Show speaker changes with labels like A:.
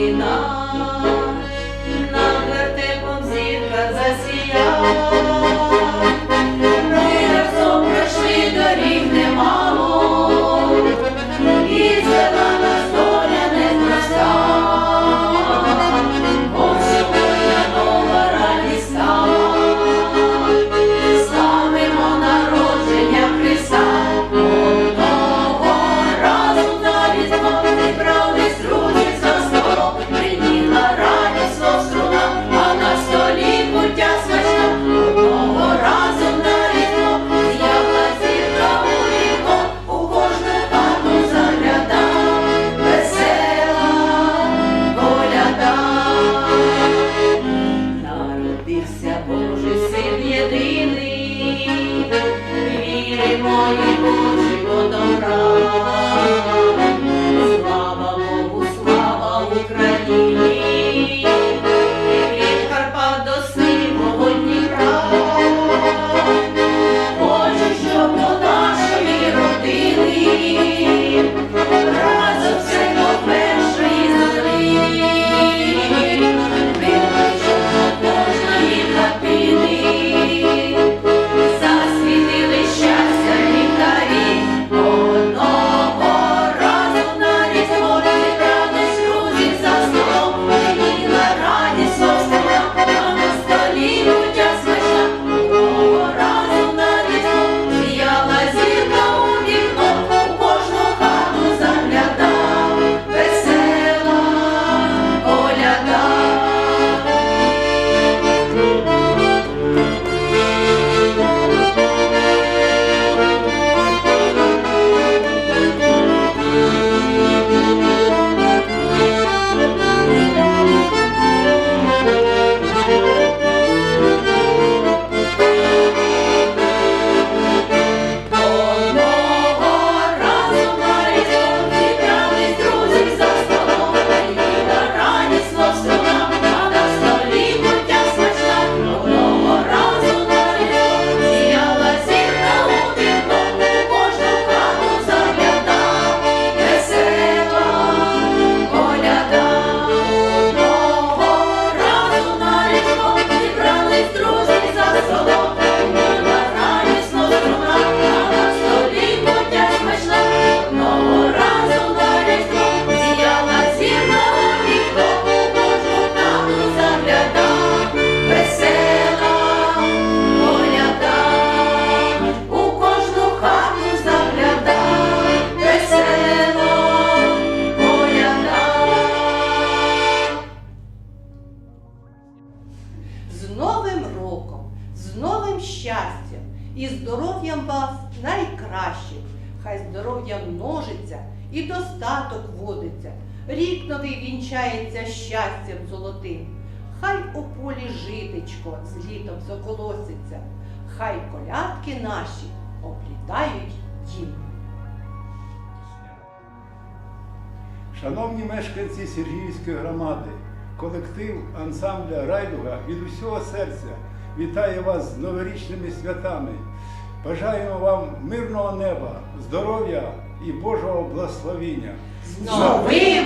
A: Україна, над вертепом зірка засіяла.
B: і здоров'ям вас найкращих. Хай здоров'я множиться і достаток водиться. Рік новий вінчається щастям золотим. Хай у полі житечко з літом заколоситься, хай колядки наші облітають дім.
C: Шановні мешканці Сергіївської громади, колектив ансамбля Райдуга від усього серця вітає вас з новорічними святами. Бажаємо вам мирного неба, здоров'я і Божого благословіння.
B: З Новим!